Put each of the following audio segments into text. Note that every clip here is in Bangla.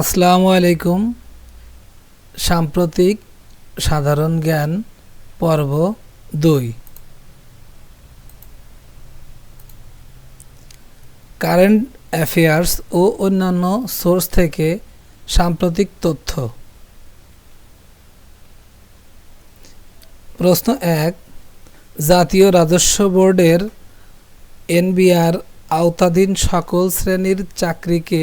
আসসালামু আলাইকুম। সাম্প্রতিক সাধারণ জ্ঞান পর্ব দুই। কারেন্ট অ্যাফেয়ার্স ও অন্যান্য সোর্স থেকে সাম্প্রতিক তথ্য। প্রশ্ন এক, জাতীয় রাজস্ব বোর্ডের এনবিআর আওতাধীন সকল শ্রেণির চাকরিকে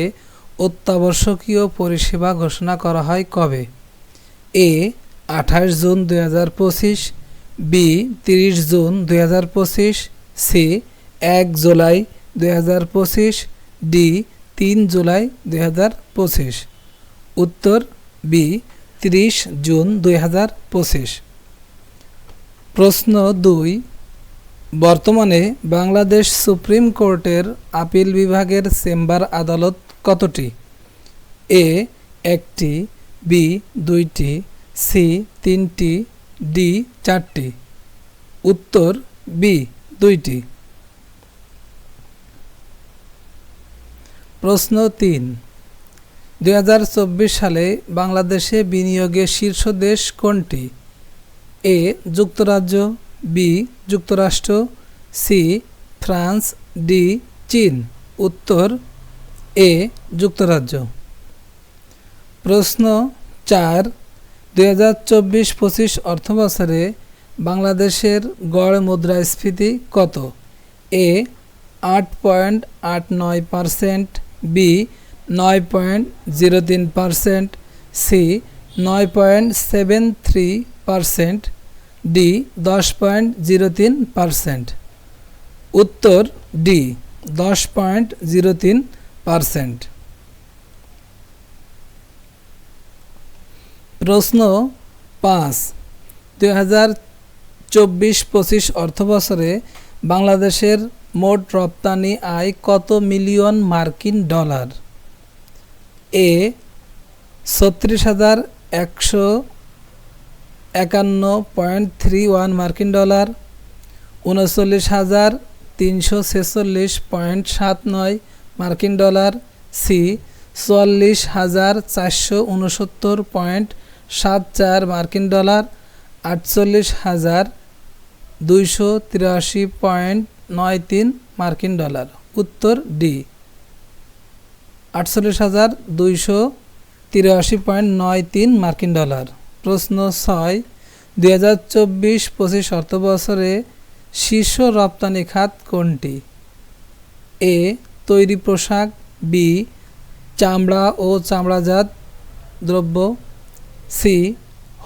অত্যাবশ্যকীয় পরিষেবা ঘোষণা করা হয় কবে? এ, আঠাশ জুন দুই হাজার পঁচিশ, বি, তিরিশ জুন দুই হাজার পঁচিশ, সি, এক জুলাই দুই হাজার পঁচিশ, ডি, তিন জুলাই দুই হাজার পঁচিশ। উত্তর, বি, তিরিশ জুন দুই হাজার পঁচিশ। প্রশ্ন দুই, বর্তমানে বাংলাদেশ সুপ্রিম কোর্টের আপিল বিভাগের চেম্বার আদালত কতটি? এ, একটি, বি, দুইটি, সি, তিনটি, ডি, চারটি। উত্তর, বি, দুইটি। প্রশ্ন তিন। দুই সালে বাংলাদেশে বিনিয়োগে শীর্ষ দেশ কোনটি? এ, যুক্তরাজ্য, বি, যুক্তরাষ্ট্র, সি, ফ্রান্স, ডি, চীন। উত্তর এ যুক্তরাজ্য। প্রশ্ন চার, দুই হাজার চব্বিশ পঁচিশ অর্থবছরে বাংলাদেশের গড় মুদ্রাস্ফীতি কত? এ, আট পয়েন্ট আট নয় পারসেন্ট, বি, নয় পয়েন্ট জিরো তিন পারসেন্ট, সি, নয় point seven three percent, D, দশ পয়েন্ট জিরো তিন পারসেন্ট। উত্তর ডি, দশ পয়েন্ট জিরো তিন পারসেন্ট। প্রশ্ন পাঁচ, দুই হাজার চব্বিশ পঁচিশ অর্থবছরে বাংলাদেশের মোট রপ্তানি আয় কত মিলিয়ন মার্কিন ডলার? এ, ছত্রিশ হাজার একশো একান্ন পয়েন্ট থ্রি ওয়ান মার্কিন ডলার, উনচল্লিশ হাজার তিনশো ছেচল্লিশ পয়েন্ট সাত নয় মার্কিন ডলার সি চুয়াল্লিশ হাজার চারশো উনসত্তর পয়েন্ট সাত চার মার্কিন ডলার আটচল্লিশ হাজার দুইশো তিরাশি পয়েন্ট নয় তিন মার্কিন ডলার। উত্তর ডি, আটচল্লিশ হাজার দুইশো তিরাশি পয়েন্ট নয় তিন মার্কিন ডলার। প্রশ্ন ছয়, দুই হাজার চব্বিশ পঁচিশ অর্থ বছরে শীর্ষ রপ্তানি খাত কোনটি? এ তৈরি পোশাক, বি, চামড়া ও চামড়াজাত দ্রব্য, সি,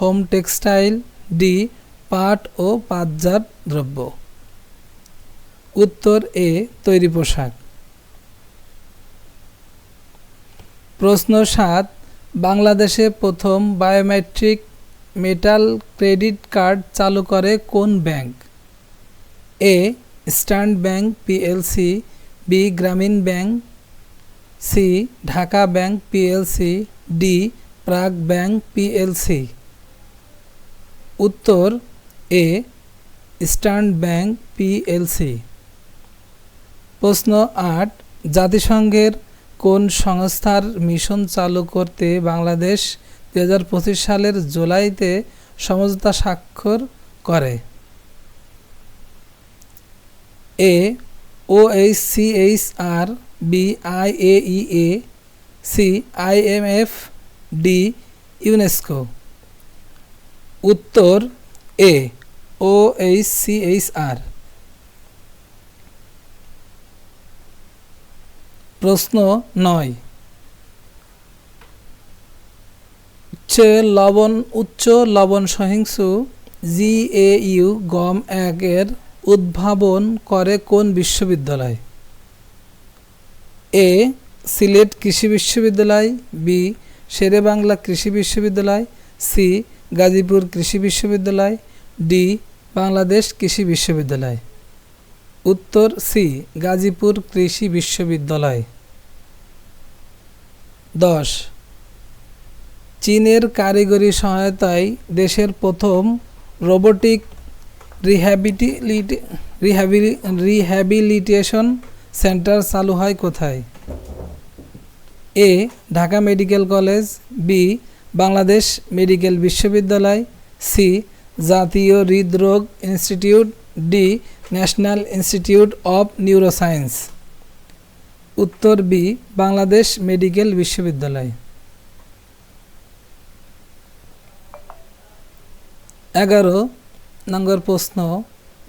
হোম টেক্সটাইল, ডি, পাট ও পাটজাত দ্রব্য। উত্তর এ, তৈরি পোশাক। প্রশ্ন সাত, বাংলাদেশে প্রথম বায়োমেট্রিক মেটাল ক্রেডিট কার্ড চালু করে কোন bank? A, Stand Bank PLC B Grameen Bank, C Dhaka Bank PLC, D Prague bank PLC. উত্তর, এ স্ট্যান্ড ব্যাংক পিএলসি। প্রশ্ন আট, জাতিসংঘের কোন সংস্থার মিশন চালু করতে বাংলাদেশ দু হাজার পঁচিশ সালের জুলাইতে সমঝোতা স্বাক্ষর করে? A O H C H R B I A E A C I M F D UNESCO উত্তর A O H C H R প্রশ্ন নয়। উচ্চ লবণ উচ্চ লবণ সহিংসু জিএইউ গম এর উদ্ভাবন করে কোন বিশ্ববিদ্যালয়? এ, সিলেট কৃষি বিশ্ববিদ্যালয়, বি, শেরে বাংলা কৃষি বিশ্ববিদ্যালয়, সি, গাজীপুর কৃষি বিশ্ববিদ্যালয়, ডি, বাংলাদেশ কৃষি বিশ্ববিদ্যালয়। উত্তর, সি, গাজীপুর কৃষি বিশ্ববিদ্যালয়। দশ, চীনের কারিগরি সহায়তায় দেশের প্রথম রোবোটিক রিহ্যাবিলিটি রিহ্যাবিলিটেশন সেন্টার চালু হয় কোথায়? A Dhaka medical college B Bangladesh medical বিশ্ববিদ্যালয় সি জাতীয় হৃদরোগ institute D national institute of neuroscience উত্তর বি বাংলাদেশ মেডিকেল বিশ্ববিদ্যালয় এগারো নম্বর প্রশ্ন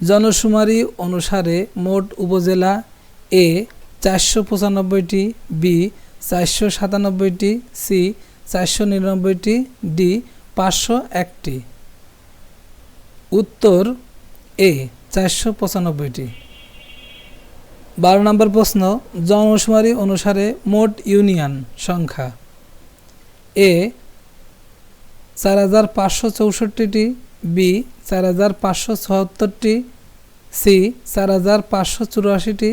জনশুমারি অনুসারে মোট উপজেলা এ চারশো পঁচানব্বইটি বি চারশো সাতানব্বইটি সি চারশো নিরানব্বইটি ডি পাঁচশো একটি। উত্তর এ চারশো পঁচানব্বইটি। বারো নম্বর প্রশ্ন জনশুমারি অনুসারে মোট ইউনিয়ন সংখ্যা এ চার হাজার পাঁচশো চৌষট্টিটি বি চার হাজার পাঁচশো ছহাত্তরটি সি চার হাজার পাঁচশো চুরাশিটি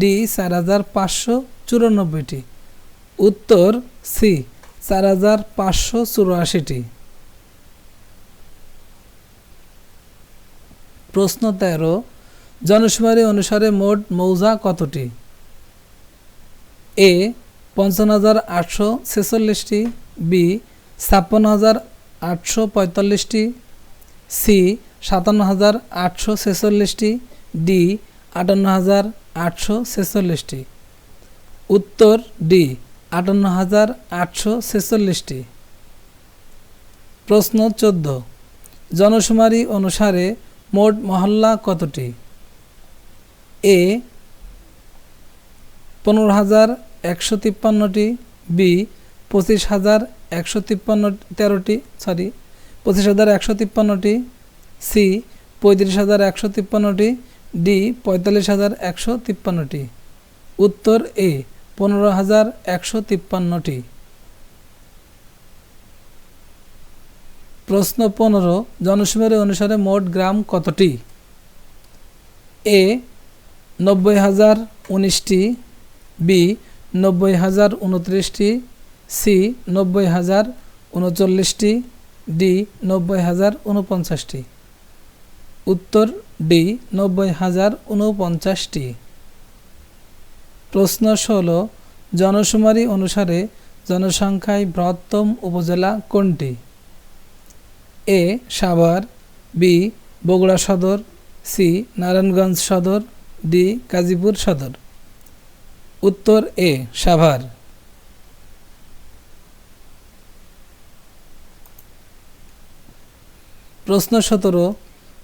ডি চার হাজার পাঁচশো চুরানব্বইটি। উত্তর সি চার হাজার পাঁচশো চুরাশিটি। প্রশ্ন তেরো জনশুমারি অনুসারে মোট মৌজা কতটি? এ পঞ্চান্ন হাজার আটশো ছেচল্লিশটি বি ছাপ্পান্ন হাজার আটশো পঁয়তাল্লিশটি সি সাতান্ন হাজার আটশো ছেচল্লিশটি, ডি আটান্ন হাজার আটশো ছেচল্লিশটি। উত্তর ডি আটান্ন হাজার আটশো ছেচল্লিশটি। প্রশ্ন চোদ্দ। জনশুমারি অনুসারে মোট মহল্লা কতটি? এ পনেরো হাজার একশো তিপ্পান্নটি, বি পঁচিশ হাজার একশো তিপ্পান্ন তেরোটি, সরি পঁচিশ হাজার একশো তিপ্পান্নটি, সি, পঁয়ত্রিশ হাজার একশো তিপ্পান্নটি, ডি, পঁয়তাল্লিশ হাজার একশো তিপ্পান্নটি। উত্তর এ, পনেরো হাজার একশো তিপ্পান্নটি। প্রশ্ন পনেরো জনশুমারি অনুসারে মোট গ্রাম কতটি? এ, নব্বই হাজার উনিশটি, বি, নব্বই হাজার উনত্রিশটি, সি, নব্বই হাজার উনচল্লিশটি ডি নব্বই হাজার উনপঞ্চাশটি উত্তর ডি নব্বই হাজার উনপঞ্চাশটি প্রশ্ন ষোলো জনশুমারি অনুসারে জনসংখ্যায় বৃহত্তম উপজেলা কোনটি? এ, সাভার, বি, বগুড়া সদর, সি, নারায়ণগঞ্জ সদর, ডি, গাজীপুর সদর। উত্তর এ, সাভার। প্রশ্ন সতেরো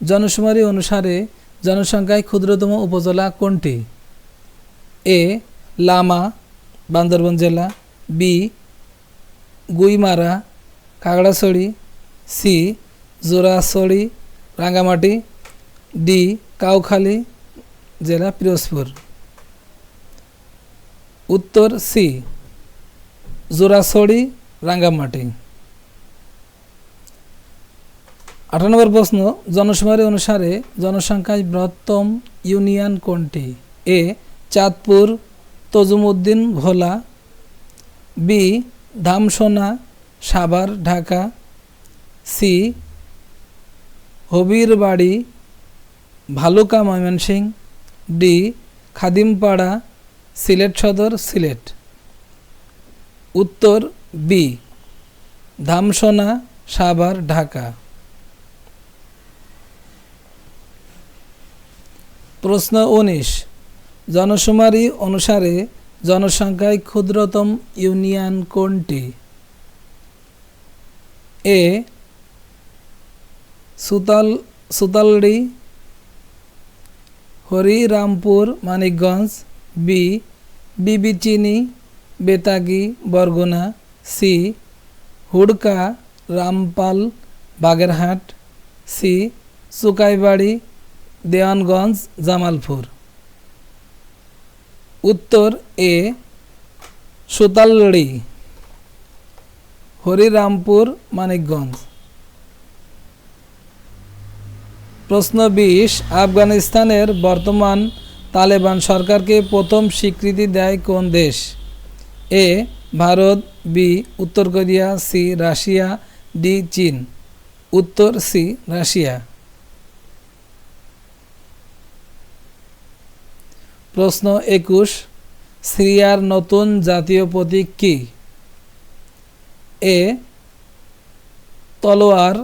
জনশুমারি অনুসারে জনসংখ্যায় ক্ষুদ্রতম উপজেলা কোনটি? এ, লামা, বান্দরবন জেলা, B, Guimara, Khagrachari, C, Jurachari, Rangamati, D, Kaukhali জেলা পিরোজপুর। উত্তর সি, জোড়াছড়ি, রাঙ্গামাটি। আঠারো নম্বর প্রশ্ন জনশুমারি অনুসারে জনসংখ্যায় বৃহত্তম ইউনিয়ন কোনটি? A, Chandpur, Tazumuddin, Bhola, B, Dhamsona, Savar, Dhaka, C, Habirbari, Bhaluka Mymensingh D, Khadimpara, Sylhet Sadar, Sylhet. উত্তর, বি, ধামসোনা, সাভার, ঢাকা। প্রশ্ন উনিশ। জনশুমারি অনুসারে জনসংখ্যায় ক্ষুদ্রতম ইউনিয়ন কোনটি? A, Sutal, Sutaldi, Harirampur, Manikganj, B, Bibichini, Betagi, Barguna, C, Hurka, Rampal, Bagerhat, C, Sukaibari Dewanganj, Jamalpur. উত্তর এ, সুতালড়ি, হরিরামপুর, মানিকগঞ্জ। প্রশ্ন বিশ, আফগানিস্তানের বর্তমান তালেবান সরকারকে প্রথম স্বীকৃতি দেয় কোন দেশ? এ, ভারত, বি, উত্তর কোরিয়া, সি, রাশিয়া, ডি, চীন। উত্তর সি, রাশিয়া। প্রশ্ন একুশ, সিরিয়ার নতুন জাতীয় প্রতীক কি? এ, তলোয়ার,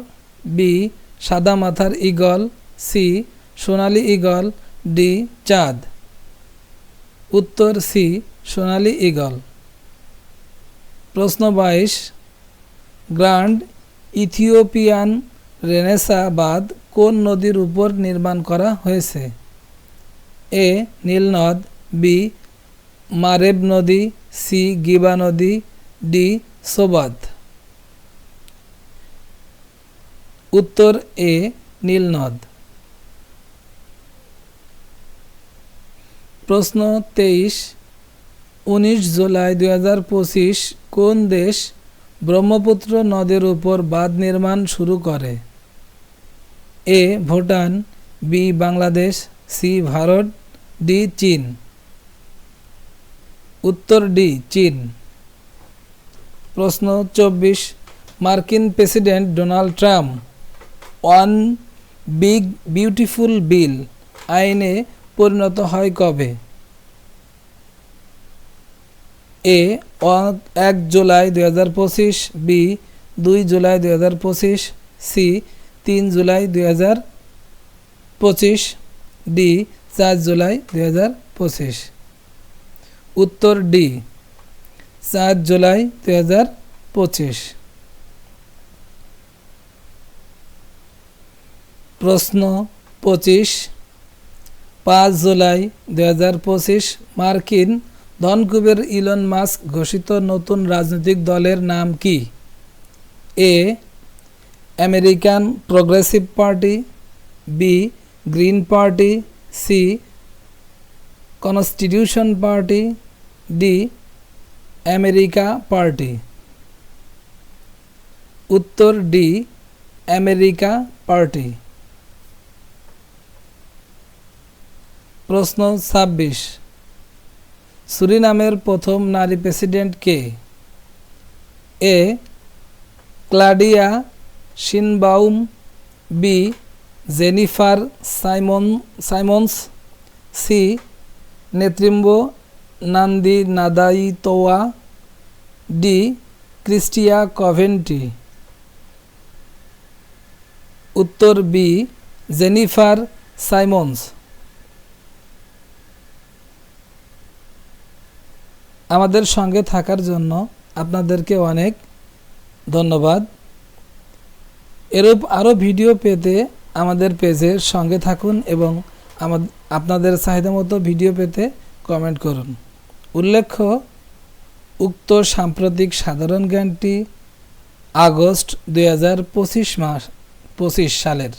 বি, সাদা মাথার ঈগল, সি, সোনালী ঈগল, ডি, চাঁদ। উত্তর, সি, সোনালী ঈগল। প্রশ্ন বাইশ, গ্র্যান্ড ইথিওপিয়ান রেনেসা বাঁধ কোন নদীর উপর নির্মাণ করা হয়েছে? এ নীলনদ বি মারেব নদী, সি গিবা নদী, ডি সোবাদ। উত্তর এ নীলনদ প্রশ্ন তেইশ, উনিশ জুলাই দুই হাজার পঁচিশ কোন দেশ ব্রহ্মপুত্র নদের উপর বাঁধ নির্মাণ শুরু করে? A Bhutan, B Bangladesh C Bharat, D চীন। উত্তর, ডি চীন। প্রশ্ন চব্বিশ, মার্কিন president Donald Trump, one big beautiful bill আইনে পরিণত হয় কবে? এ এক জুলাই দুই হাজার পঁচিশ, বি, দুই জুলাই দুই হাজার পঁচিশ, সি, তিন জুলাই দুই হাজার পঁচিশ। ডি, চার জুলাই দুই হাজার পঁচিশ। উত্তর ডি, চার জুলাই দুই হাজার পঁচিশ। প্রশ্ন পঁচিশ, পাঁচ জুলাই দুই হাজার পঁচিশ মার্কিন ধনকুবের ইলন মাস্ক ঘোষিত নতুন রাজনৈতিক দলের নাম কি? A, American Progressive Party, B Green Party, C, Constitution Party, D, America Party. উত্তর ডি আমেরিকা পার্টি। প্রশ্ন ছাব্বিশ। সুরিনামের প্রথম নারী president K? A, Claudia Sheinbaum B Jennifer Simon, Simons, C, Netumbo Nandi Ndaitwah, D, Kirsty Coventry. উত্তর বি, জেনিফার সাইমন্স। আমাদের সঙ্গে থাকার জন্য আপনাদেরকে অনেক ধন্যবাদ। এরূপ আরও ভিডিও পেতে আমাদের পেজের সঙ্গে থাকুন এবং আপনাদের চাহিদা মতো ভিডিও পেতে কমেন্ট করুন। উল্লেখ্য, উক্ত সাম্প্রতিক সাধারণ জ্ঞানটি আগস্ট দু হাজার পঁচিশ মাস পঁচিশ সালের।